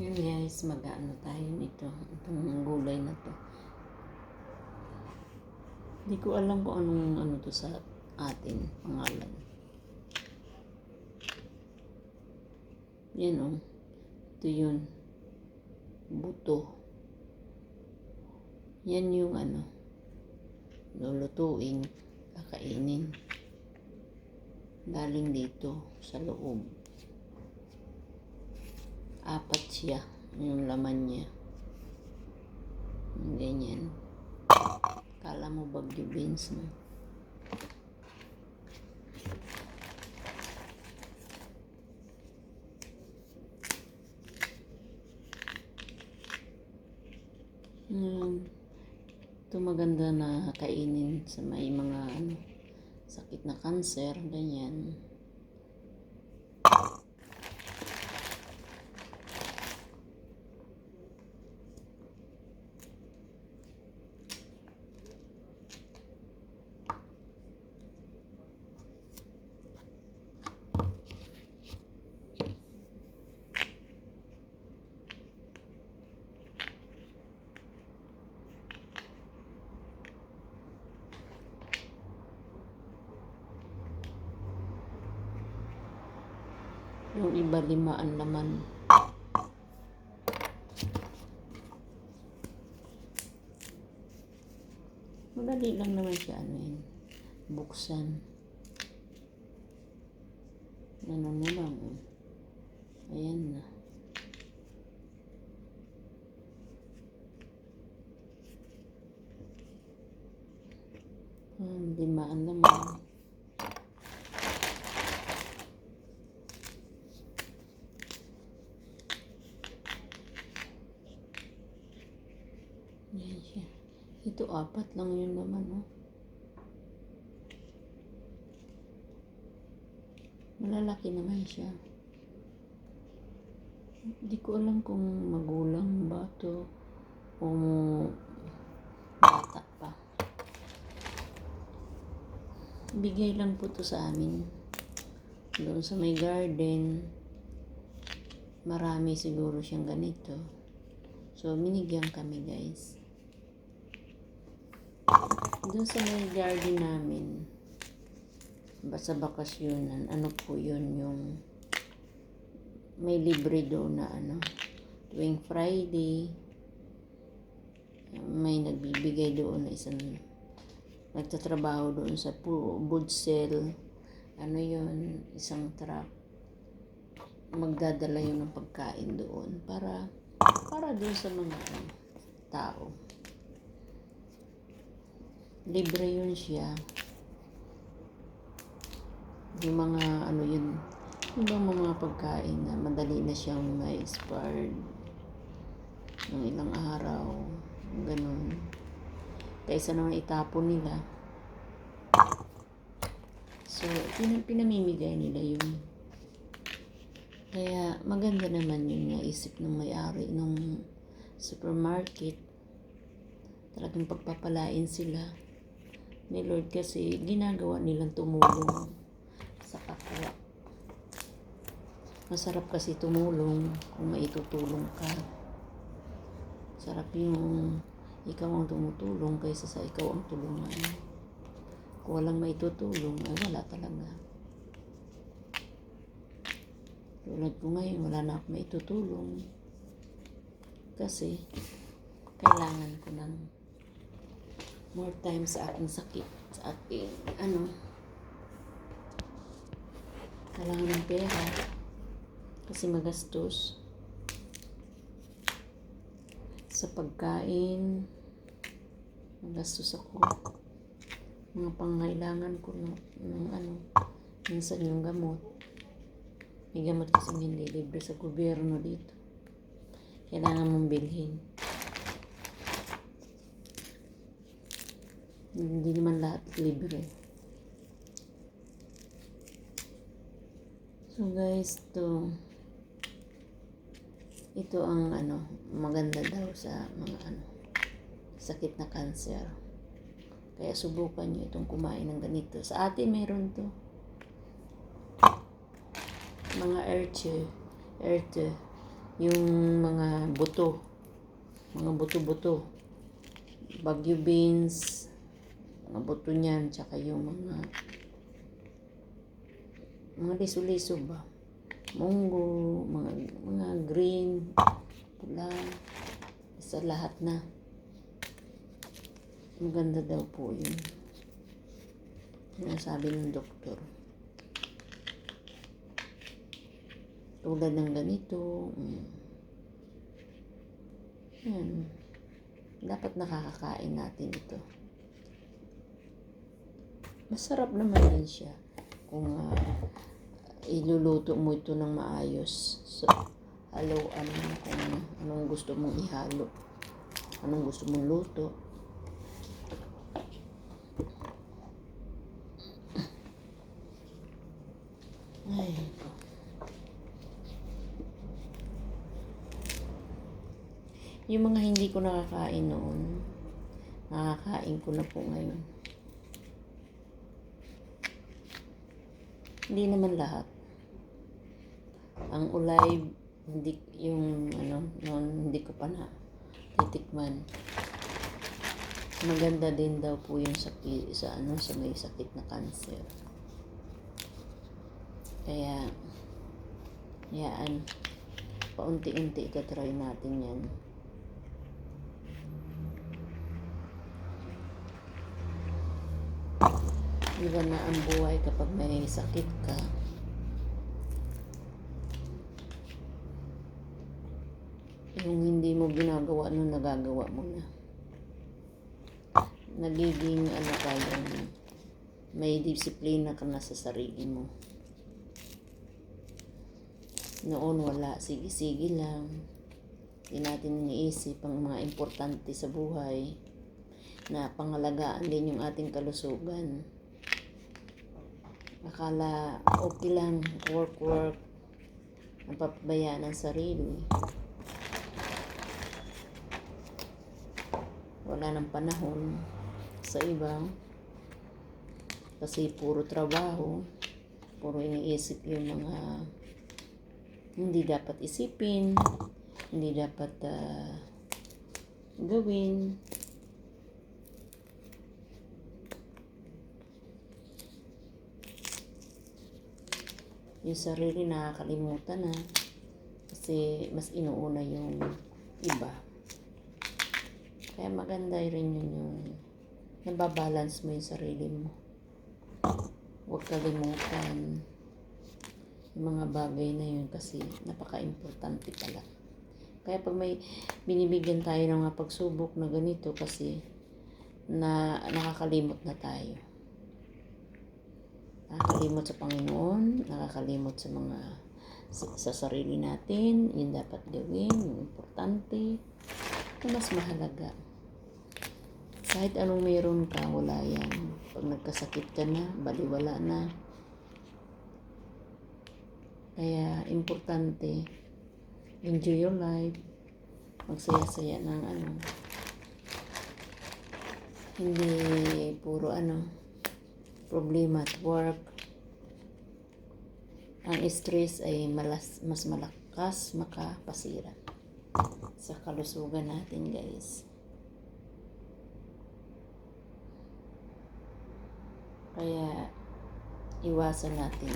Yun guys, mag-ano tayo nito. Itong gulay na to. Hindi ko alam kung anong ano to sa atin, pangalan. Yan o. Ito yun. Buto. Yan yung ano. Lulutuin. Kakainin. Galing dito sa loob. Apat siya. Yung laman niya. Ganyan. Kala mo bagyo beans, no? Hmm. Ito maganda na kainin sa may mga ano, sakit na cancer, ganyan. Yung iba lima ang laman. Madali lang naman siya ano yun. Buksan. Ano mo lang. oh. Ayan na. Hmm, lima ang laman. Yan siya. Ito apat lang yun naman, oh. Malalaki naman siya. Hindi ko alam kung magulang ba to o bata pa. Bigay lang po to sa amin. Doon sa may garden. Marami siguro siyang ganito. So, minigyan kami guys. Doon sa may garden namin, sa bakasyonan, ano po yun yung may libre doon na ano, tuwing Friday, may nagbibigay doon na isang nagtatrabaho doon sa sale, ano yun, isang truck, magdadala yun ng pagkain doon para para doon sa mga tao. Libre yun siya. Yung mga ano yun, yung bang mga pagkain na madali na siyang ma-expired ng ilang araw, ganun. Kaysa naman itapon nila. So, pin- pinamimigay nila yun. Kaya maganda naman yung naisip ng may-ari ng supermarket. Talagang pagpapalain sila ni Lord kasi ginagawa nilang tumulong sa kapwa. Masarap kasi tumulong kung maitutulong ka. Sarap yung ikaw ang tumutulong kaysa sa ikaw ang tulungan. Kung walang maitutulong, ay wala talaga. Tulad ko ngayon, wala na ako maitutulong. Kasi, kailangan ko ng more time sa aking sakit, sa aking, ano, kailangan ng pera. Kasi magastos. Sa pagkain, magastos ako. Mga pangailangan ko ng, ng ano, minsan yung gamot. May gamot kasi hindi libre sa gobyerno dito. Kailangan mong bilhin. Hindi naman lahat libre. So guys, to ito ang ano, maganda daw sa mga ano, sakit na cancer. Kaya subukan nyo itong kumain ng ganito. Sa atin meron to. Mga earth, earth, yung mga buto, mga buto-buto, bagyo beans, mga buto niyan, tsaka yung mga mga liso-liso ba, munggo, mga, mga green, pula, sa lahat na. Maganda daw po yun. Sinasabi ng doktor. Tulad ng ganito. mm. Yan. Dapat nakakakain natin ito. Masarap naman din siya kung ah, iluluto mo ito ng maayos. So, haluan mo kung anong gusto mong ihalo. Anong gusto mong luto. Ay. Yung mga hindi ko nakakain noon, nakakain ko na po ngayon. Hindi naman lahat. Ang ulay, hindi yung ano, noon hindi ko pa na titikman. Maganda din daw po yung sakit sa ano sa may sakit na cancer. Kaya yaan paunti-unti itatry natin yan. Iba na ang buhay kapag may sakit ka. Yung hindi mo ginagawa nung nagagawa mo na. Nagiging ano ka yung may disiplina ka na sa sarili mo. Noon wala, sige-sige lang. Hindi natin iniisip ang mga importante sa buhay na pangalagaan din yung ating kalusugan. Akala okay lang, work, work, napapabayaan ang sarili. Wala ng panahon sa iba kasi puro trabaho, puro iniisip yung mga hindi dapat isipin, hindi dapat ah, gawin. Yung sarili nakakalimutan na kasi mas inuuna yung iba. Kaya maganda rin yun yung nababalance mo yung sarili mo. Huwag kalimutan yung mga bagay na yun kasi napaka-importante pala. Kaya pag may binibigyan tayo ng mga pagsubok na ganito kasi na nakakalimot na tayo. Nakakalimot sa Panginoon, nakakalimot sa mga sa, sa sarili natin, yung dapat gawin, yung importante, na mas mahalaga. Kahit anong meron ka, wala yan. Pag nagkasakit ka na, baliwala na. Kaya, importante, enjoy your life. Magsaya-saya ng ano. Hindi puro ano, problema at work. Ang stress ay malas, mas malakas makapasira sa kalusugan natin guys. Kaya iwasan natin.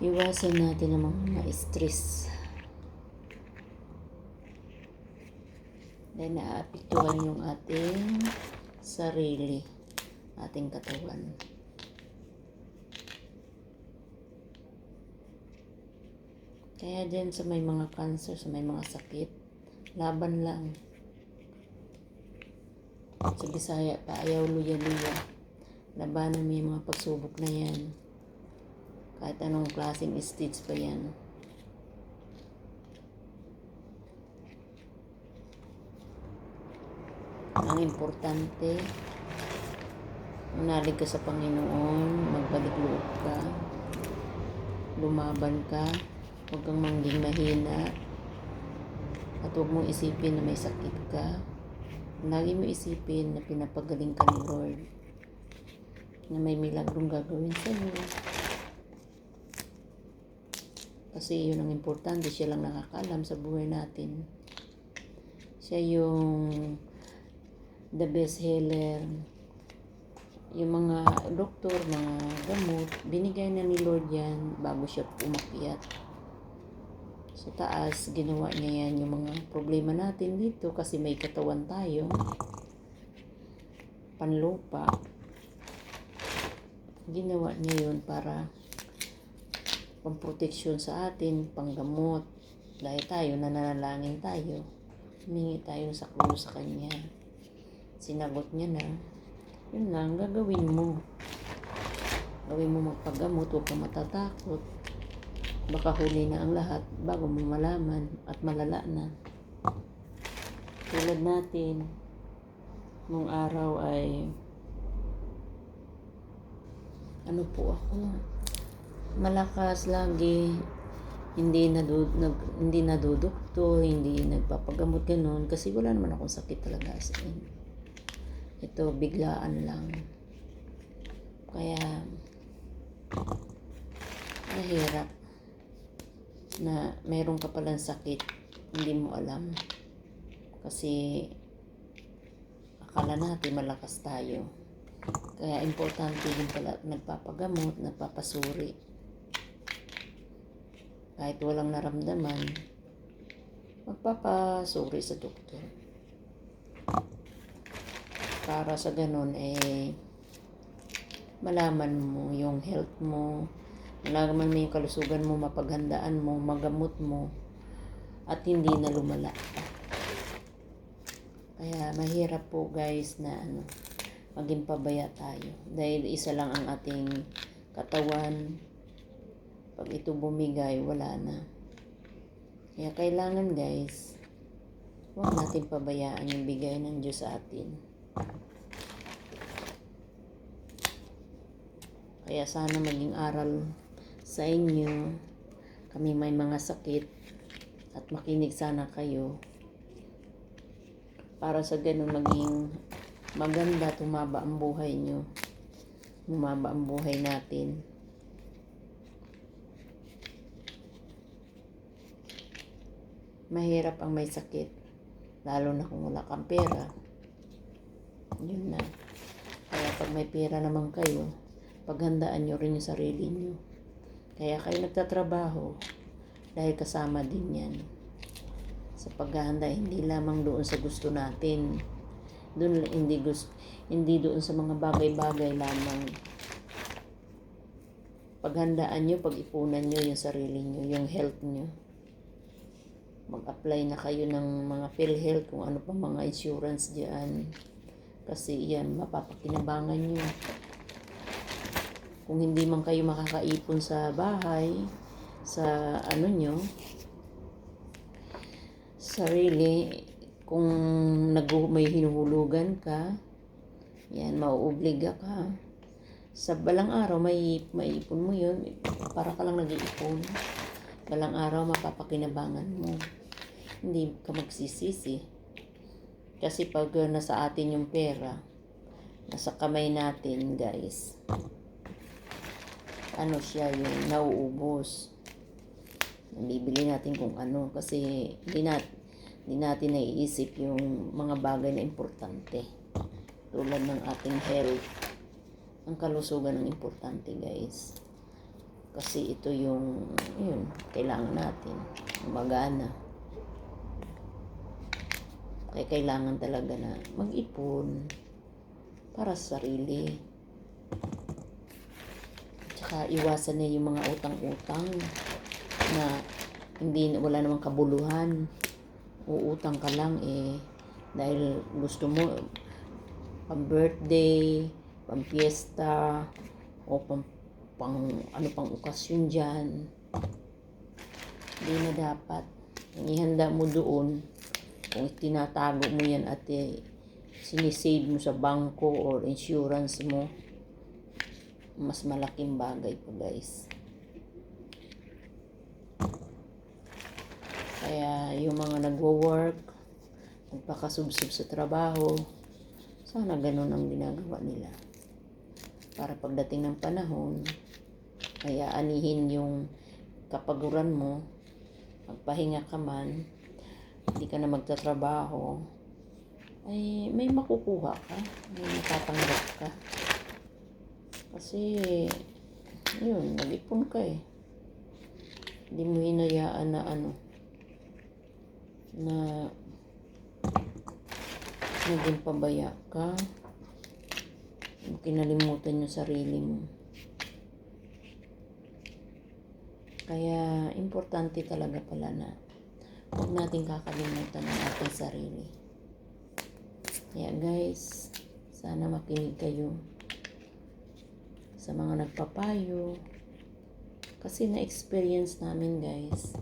Iwasan natin ang mga stress. Dahil naaapektuhan yung ating sarili, ating katawan. Kaya dyan sa may mga cancer, sa may mga sakit, laban lang. Sa Bisaya pa, ayaw luya-luya. Labanan mo yung mga pagsubok na yan. Kahit anong klaseng stage pa yan. Ang importante, manalig ka sa Panginoon, magbalik loob ka, lumaban ka, huwag kang mangging mahina, At huwag mong isipin na may sakit ka. Lagi mo isipin na pinapagaling ka ni Lord. Na may milagrong gagawin sa iyo. Kasi yun ang importante. Siya lang nakakalam sa buhay natin. Siya yung the best healer. Yung mga doktor, mga gamot, binigay na ni Lord yan bago siya umakyat. Sa taas, ginawa niya yan yung mga problema natin dito kasi may katawan tayo. Panlupa. Ginawa niya yun para pamproteksyon sa atin, panggamot. Dahil tayo, nananalangin tayo. Humingi tayo sa krus sa Kanya. Sinagot niya na, yun lang, gagawin mo. Gawin mo magpagamot, huwag kang matatakot. Baka huli na ang lahat bago mo malaman at malala na. Tulad natin, nung araw ay ano po ako, malakas lagi, hindi nadu, nag, hindi nadudukto, hindi nagpapagamot ganun. Kasi wala naman akong sakit talaga as in. Ito biglaan lang. Kaya mahirap na meron ka palang sakit hindi mo alam. Kasi akala natin malakas tayo. Kaya importante din pala nagpapagamot, nagpapasuri kahit walang naramdaman magpapasuri sa doktor. Para sa ganun eh malaman mo yung health mo malaman mo yung kalusugan mo mapaghandaan mo magamot mo at hindi na lumala pa. Kaya mahirap po guys na ano maging pabaya tayo. Dahil isa lang ang ating katawan pag ito bumigay wala na. Kaya kailangan guys huwag natin pabayaan yung bigay ng Diyos sa atin. Kaya sana maging aral sa inyo. Kami may mga sakit at makinig sana kayo. Para sa ganun maging maganda tumaba ang buhay nyo. Umaba ang buhay natin mahirap ang may sakit. Lalo na kung wala kang pera. Yun na. Kaya pag may pera naman kayo paghandaan nyo rin yung sarili nyo. Kaya kayo nagtatrabaho dahil kasama din yan. Sa paghahanda hindi lamang doon sa gusto natin. Doon hindi gusto hindi doon sa mga bagay-bagay lamang. Paghandaan nyo pag-ipunan nyo yung sarili nyo yung health nyo mag-apply na kayo ng mga PhilHealth kung ano pa mga insurance diyan kasi yan mapapakinabangan nyo. Kung hindi man kayo makakaipon sa bahay sa ano nyo sarili kung nag may hinuhulugan ka yan mauobliga ka. Sa balang araw may maiipon mo yun para ka lang nag-iipon balang araw mapapakinabangan mo. Hindi ka magsisisi. Kasi pag uh, nasa atin yung pera nasa kamay natin guys ano siya yung nauubos. Bibili natin kung ano kasi hindi natin hindi natin naiisip yung mga bagay na importante. Tulad ng ating health. Ang kalusugan ng importante guys kasi ito yung yun kailangan natin. Magana kaya kailangan talaga na mag-ipon para sa sarili. Tsaka iwasan na yung mga utang-utang na hindi wala namang kabuluhan. Uutang ka lang eh. Dahil gusto mo pang birthday pang fiesta o pang, pang ano pang okasyon dyan. Hindi na dapat. Ihanda mo doon kung tinatago mo yan at eh, sinisave mo sa bangko or insurance mo mas malaking bagay po guys. Kaya yung mga nagwo-work, nagpakasubsob sa trabaho, sana ganun ang ginagawa nila. Para pagdating ng panahon, ay aanihin yung kapaguran mo, magpahinga ka man, hindi ka na magtatrabaho, ay may makukuha ka, may matatanggap ka. Kasi, yun, nag-ipon ka eh. Hindi mo hinayaan na ano, na naging pabaya ka. Kinalimutan yung sarili mo. Kaya, importante talaga pala na huwag natin kakalimutan ang ating sarili. Kaya guys, sana makinig kayo sa mga nagpapayo. Kasi na-experience namin guys,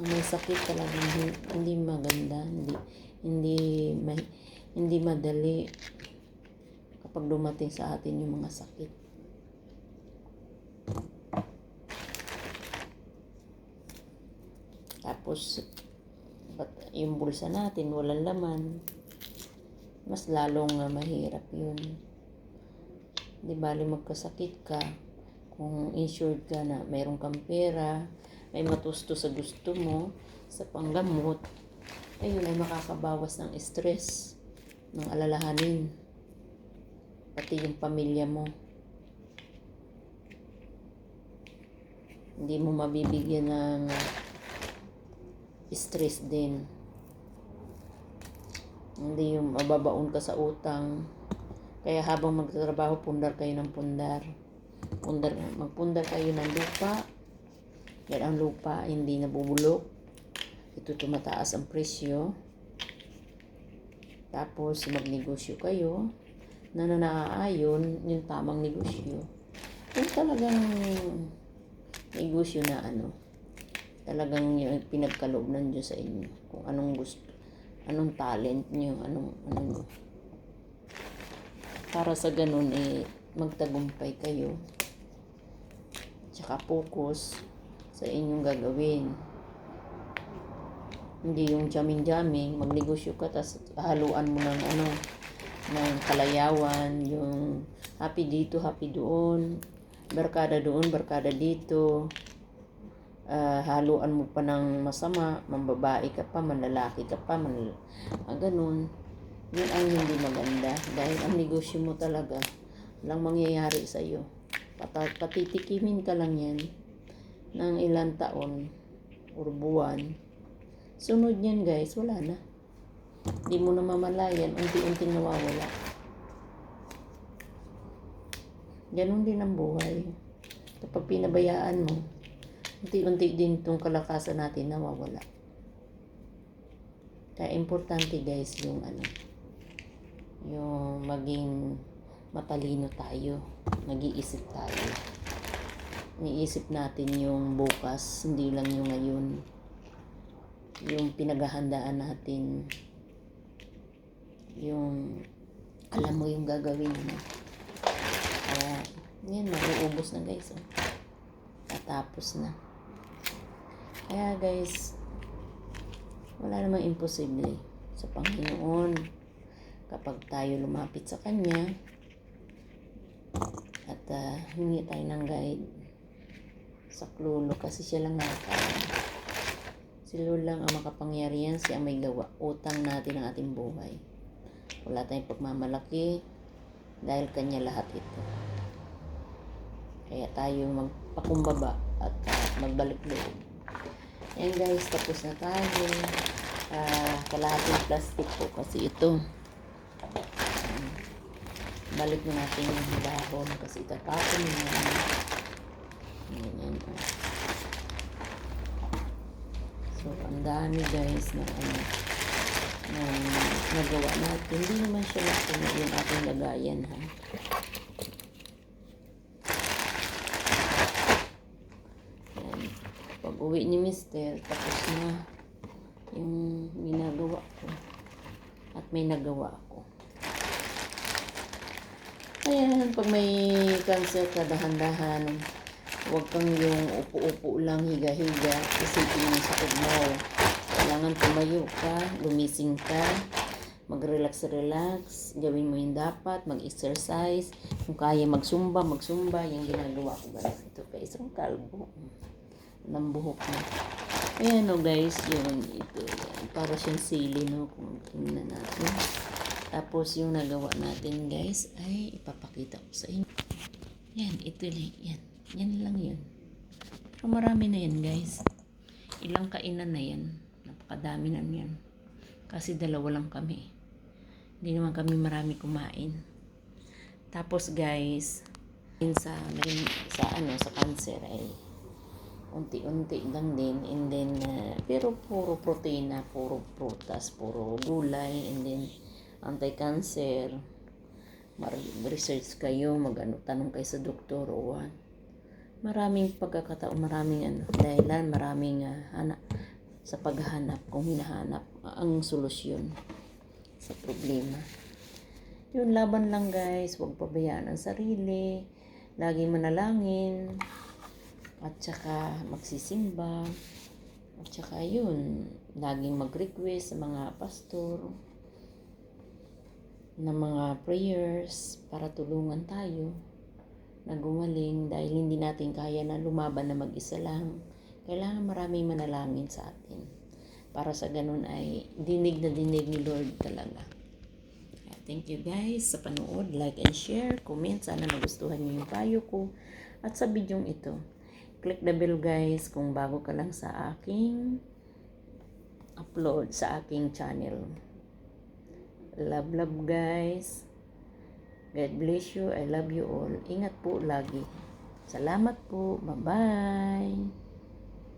ang may sakit talaga hindi, hindi maganda, hindi hindi may, hindi madali kapag dumating sa atin yung mga sakit. Tapos, ba't yung bulsa natin, walang laman. Mas lalong nga mahirap yun. Di bali magkasakit ka, kung insured ka na mayroon kang pera, may matusto sa gusto mo, sa panggamot, ayun ay makakabawas ng stress, ng alalahanin, pati yung pamilya mo. Hindi mo mabibigyan ng stress din. Hindi yung mababaon ka sa utang. Kaya habang magtatrabaho, pundar kayo ng pundar. Pundar, magpundar kayo ng lupa. Dahil ang lupa hindi nabubulok. Ito tumataas ang presyo. Tapos magnegosyo kayo na nanaayon yung tamang negosyo. Yung talagang negosyo na ano, talagang yung pinagkaloob ng Diyos sa inyo. Kung anong gusto, anong talent nyo, anong, anong, para sa ganun eh, magtagumpay kayo. Tsaka focus sa inyong gagawin. Hindi yung jamming-jamming, magnegosyo ka, tas haluan mo ng ano, ng kalayawan, yung happy dito, happy doon, barkada doon, barkada dito, ah, haluan mo pa ng masama, mambabae ka pa, manlalaki ka pa, man, ah, ganun. Yun ang hindi maganda. Dahil ang negosyo mo talaga, walang mangyayari sa iyo. Pata, patitikimin ka lang yan ng ilang taon or buwan. Sunod yan guys, wala na. Hindi mo na mamalayan, unti-unting nawawala. Ganon din ang buhay. Kapag pinabayaan mo, unti-unti din itong kalakasan natin nawawala. Kaya importante guys yung ano, yung maging matalino tayo, nag-iisip tayo. Niisip natin yung bukas, hindi lang yung ngayon. Yung pinaghahandaan natin, yung alam mo gagawin mo. Kaya, yan, mag-uubos na guys. Oh. Tatapos na. Kaya guys, wala namang imposible sa Panginoon kapag tayo lumapit sa Kanya at uh, hingi tayo ng guide sa klulo kasi siya lang nakakaalam. Si Lord lang ang makapangyarihan, siya ang may gawa. Utang natin ang ating buhay. Wala tayong pagmamalaki dahil Kanya lahat ito. Kaya tayo magpakumbaba at uh, magbalik loob. Ayan guys, tapos na tayo. Uh, kalahating plastic po kasi ito. Um, balik na natin yung dahon kasi itatapon yan. Ganyan. oh. So, ang dami guys na ano na nagawa natin. Hindi naman siya natin yung ating lagayan ha. Pag uwi ni Mister, tapos na yung ginagawa ko. At may nagawa ako. Ayan, pag may cancer ka, dahan-dahan, huwag kang yung upo-upo lang, higa-higa, isipin mo sa mo. Kailangan tumayo ka, lumising ka, mag-relax-relax, gawin mo yung dapat, mag-exercise. Kung kaya magsumba, magsumba. Yung ginagawa ko ba ito pa isang kalbo. Ng buhok na. Ayan o guys, yun, ito, yan. Para siyang sili, no, kung tingnan natin. Tapos yung nagawa natin guys, ay ipapakita ko sa inyo. Yan, ito lang, yan. Yan lang yun. Pero marami na yan guys. Ilang kainan na yan. Napakadami na yan. Kasi dalawa lang kami. Hindi naman kami marami kumain. Tapos guys, yun sa, sa ano, sa cancer ay unti-unti lang din and then uh, pero puro protina, puro prutas, puro gulay and then anti-cancer mag-research kayo, mag-ano, tanong kayo sa doktor o what. Maraming pagkakataon, maraming ano, dahilan, maraming uh, hanap, sa paghahanap, kung hinahanap ang solusyon sa problema. Yun, laban lang guys, huwag pabayaan ang sarili, lagi manalangin, at saka magsisimba, at saka yun, laging mag-request sa mga pastor, ng mga prayers para tulungan tayo na gumaling dahil hindi natin kaya na lumaban na mag-isa lang. Kailangan maraming manalangin sa atin. Para sa ganun ay dinig na dinig ni Lord talaga. Thank you guys sa panood. Like and share. Comment. Sana magustuhan niyo yung payo ko. At sa bidyong ito, click the bell guys kung bago ka lang sa aking upload sa aking channel. Love, love guys. God bless you. I love you all. Ingat po lagi. Salamat po. Bye-bye.